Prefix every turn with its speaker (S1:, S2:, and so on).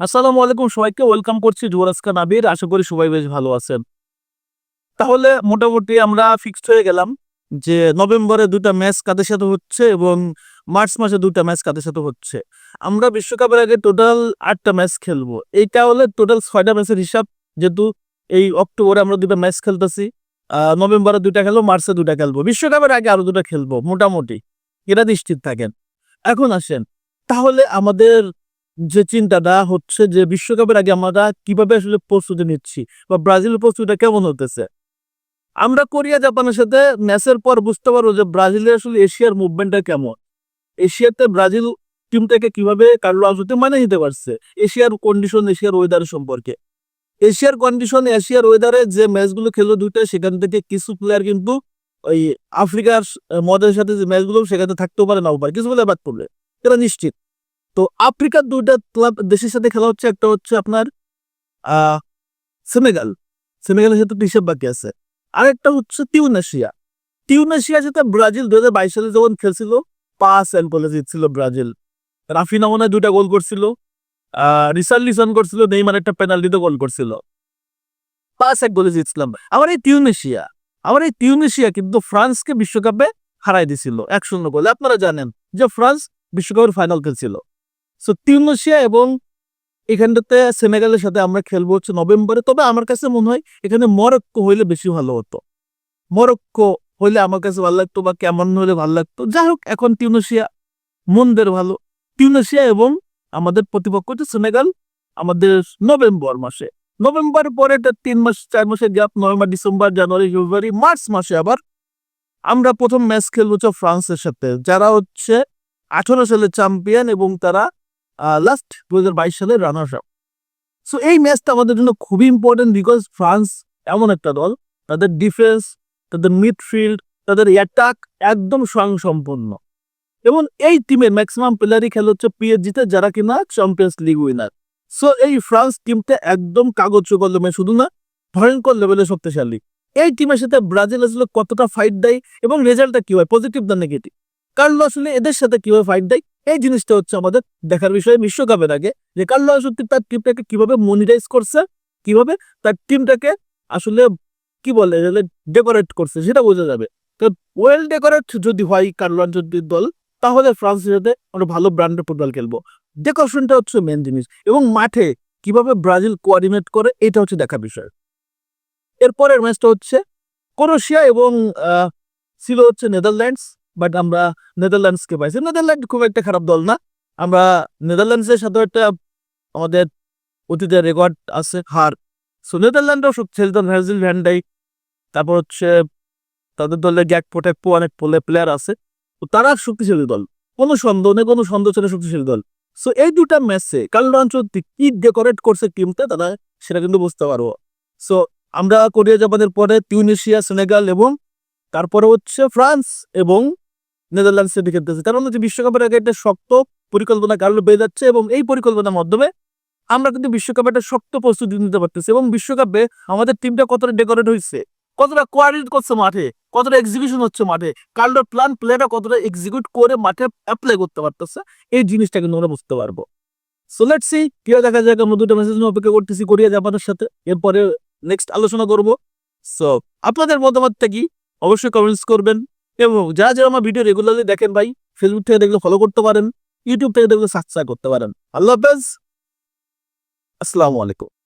S1: আসসালামু আলাইকুম সবাইকে ওয়েলকাম করছি জুয়ারাজকা নাবির আশা করি সবাই বেশ ভালো আছেন। তাহলে মোটামুটি আমরা ফিক্সড হয়ে গেলাম যে নভেম্বরে দুটা ম্যাচ কাদের সাথে হচ্ছে এবং মার্চ মাসে দুটা ম্যাচ কাদের সাথে হচ্ছে। আমরা বিশ্বকাপের আগে টোটাল আটটা ম্যাচ খেলব। এইটা হলে টোটাল ছয়টা ম্যাচের হিসাব। যেহেতু এই অক্টোবরে আমরা দুটা ম্যাচ খেলতেছি নভেম্বরে দুটা খেলব, মার্চে দুটা খেলব। বিশ্বকাপের আগে আরও দুটা খেলব, মোটামুটি। এরা নিশ্চিত থাকেন। এখন আসেন। তাহলে আমাদের যে চিন্তাটা হচ্ছে যে বিশ্বকাপের আগে আমরা কীভাবে আসলে প্রস্তুতি নিচ্ছি বা ব্রাজিলের প্রস্তুতিটা কেমন হতেছে আমরা কোরিয়া জাপানের সাথে ম্যাচের পর বুঝতে পারব যে ব্রাজিলের আসলে এশিয়ার মুভমেন্টটা কেমন। এশিয়াতে ব্রাজিল টিমটাকে কীভাবে কার্লো আনসুতে মানে নিতে পারছে? এশিয়ার কন্ডিশন এশিয়ার ওয়েদার সম্পর্কে। এশিয়ার কন্ডিশন এশিয়ার ওয়েদারে যে ম্যাচগুলো খেলো দুইটা, সেখান থেকে কিছু প্লেয়ার কিন্তু ওই আফ্রিকার মদের সাথে যে ম্যাচগুলো, সেখানে থাকতেও পারে নাও পারে কিছু প্লেয়ার বাদ পড়বে এটা নিশ্চিত। তো আফ্রিকার দুইটা ক্লাব দেশের সাথে খেলা হচ্ছে, একটা হচ্ছে আপনার সেনেগাল। সেনেগালের সাথে হিসেব বাকি আছে। আরেকটা হচ্ছে টিউনেশিয়া টিউনেশিয়ার সাথে ব্রাজিল দু হাজার বাইশ সালে যখন খেলছিল, পাঁচ এল বলে জিতছিল ব্রাজিল। রাফিনা মনে দুইটা গোল করছিল রিসাল লিসন করছিল, নেইমার একটা পেনাল্টিতে গোল করছিল। পাঁচ এক গোলে জিতছিলাম। আবার এই টিউনেশিয়া আবার এই টিউনেশিয়া কিন্তু ফ্রান্সকে বিশ্বকাপে হারাই দিছিল, এক শূন্য গোলে। আপনারা জানেন যে ফ্রান্স বিশ্বকাপের ফাইনাল খেলছিল। সো টিউনেশিয়া এবং এখানটাতে সেনেগালের সাথে আমরা খেলব হচ্ছে নভেম্বরে। তবে আমার কাছে মনে হয় এখানে মরক্কো হইলে বেশি ভালো হতো। মরক্কো হইলে আমার কাছে ভালো লাগতো বা কেমন হলে ভালো লাগতো। যাই হোক, এখন তিউনেশিয়া মনদের ভালো। টিউনেশিয়া এবং আমাদের প্রতিপক্ষ হচ্ছে সেনেগাল আমাদের নভেম্বর মাসে। নভেম্বর পরে একটা তিন মাস, চার মাসের gap November, December, January, February, March মাসে আবার আমরা প্রথম ম্যাচ খেলব হচ্ছে ফ্রান্সের সাথে। যারা হচ্ছে আঠারো সালের চ্যাম্পিয়ন এবং তারা লাস্ট দু হাজার বাইশ সালের রানার্স আপ সো এই ম্যাচটা আমাদের জন্য খুবই ইম্পর্টেন্ট বিকজ ফ্রান্স এমন একটা দল, তাদের ডিফেন্স তাদের মিডফিল্ড তাদের অ্যাটাক একদম স্বয়ংসম্পন্ন এবং এই টিমের ম্যাক্সিমাম প্লেয়ারই খেলে হচ্ছে পিএসজিতে যারা কিনা চ্যাম্পিয়ন্স লিগ উইনার সো এই ফ্রান্স টিমটা একদম কাগজ কলমে, শুধু না, ভয়ঙ্কর লেভেলে শক্তিশালী। এই টিমের সাথে ব্রাজিল আসলে কতটা ফাইট দেয় এবং রেজাল্টটা কি হয়? পজিটিভ না নেগেটিভ কার্লো আসলে এদের সাথে কীভাবে ফাইট দেয়? এই জিনিসটা হচ্ছে আমাদের দেখার বিষয়ে বিশ্বকাপের আগে। যে কার্লো আসলে তার টিমটাকে কীভাবে মনিটাইজ করছে, কীভাবে তার টিমটাকে আসলে কি বলে ডেকোরেট করছে, সেটা বোঝা যাবে। তো ওয়েল ডেকোরেট যদি হয় কার্লো আনচত্তির দল, তাহলে ফ্রান্সের সাথে আমরা ভালো ব্র্যান্ডের ফুটবল খেলব। ডেকোরেশনটা হচ্ছে মেন জিনিস এবং মাঠে কীভাবে ব্রাজিল কোঅর্ডিনেট করে, এটা হচ্ছে দেখার বিষয়। এরপরের ম্যাচটা হচ্ছে ক্রোশিয়া এবং ছিল হচ্ছে নেদারল্যান্ডস। বাট আমরা নেদারল্যান্ডসকে পাইছি। নেদারল্যান্ড খুব একটা খারাপ দল না। আমরা নেদারল্যান্ডসের সাথে একটা আমাদের অতীতের রেকর্ড আছে, হার। সো নেদারল্যান্ডও খেলতেন ভ্যাজিল ভ্যান্ডাই তারপর হচ্ছে তাদের দলে গ্যাক প্রোটেক্পো অনেক প্লেয়ার আছে। তো তারা শক্তিশালী দল। কোনো সন্দেহ নেই, কোনো সন্দেহ ছিল শক্তিশালী দল। সো এই দুটা ম্যাচে কার্লো আঞ্চলিক কি ডেকোরেট করছে টিমটা তারা সেটা কিন্তু বুঝতে পারব। সো আমরা কোরিয়া জাপানের পরে টিউনিশিয়া সেনেগাল এবং তারপরে হচ্ছে ফ্রান্স এবং নেদারল্যান্ডসের দিকে খেলতেছে। মানে যে বিশ্বকাপের আগে একটা শক্ত পরিকল্পনা কার্লো বেয়ে যাচ্ছে এবং এই পরিকল্পনার মাধ্যমে আমরা কিন্তু বিশ্বকাপে একটা শক্ত প্রস্তুতি নিতে পারতেছি এবং বিশ্বকাপে আমাদের টিমটা কতটা ডেকোরেট হয়েছে, কতটা কোয়ারিট করছে মাঠে, কতটা এক্সিকিউশন হচ্ছে মাঠে, কার্লোর প্ল্যান প্লেটা কতটা এক্সিকিউট করে মাঠে অ্যাপ্লাই করতে পারতেছে, এই জিনিসটা কিন্তু আমরা বুঝতে পারব। সো লেট সি কি হয়, দেখা যাক, আমরা দুটো মেসেজ অপেক্ষা করতেছি কোরিয়া, জাপানের সাথে। এরপরে নেক্সট আলোচনা করব। সো আপনাদের মতামতটা কি? অবশ্যই কমেন্টস করবেন। এবং যারা যারা আমার ভিডিও রেগুলারলি দেখেন ভাই ফেসবুক থেকে দেখলে ফলো করতে পারেন ইউটিউব থেকে দেখলে সাবস্ক্রাইব করতে পারেন। আল্লাহ হাফেজ। আসসালামু আলাইকুম।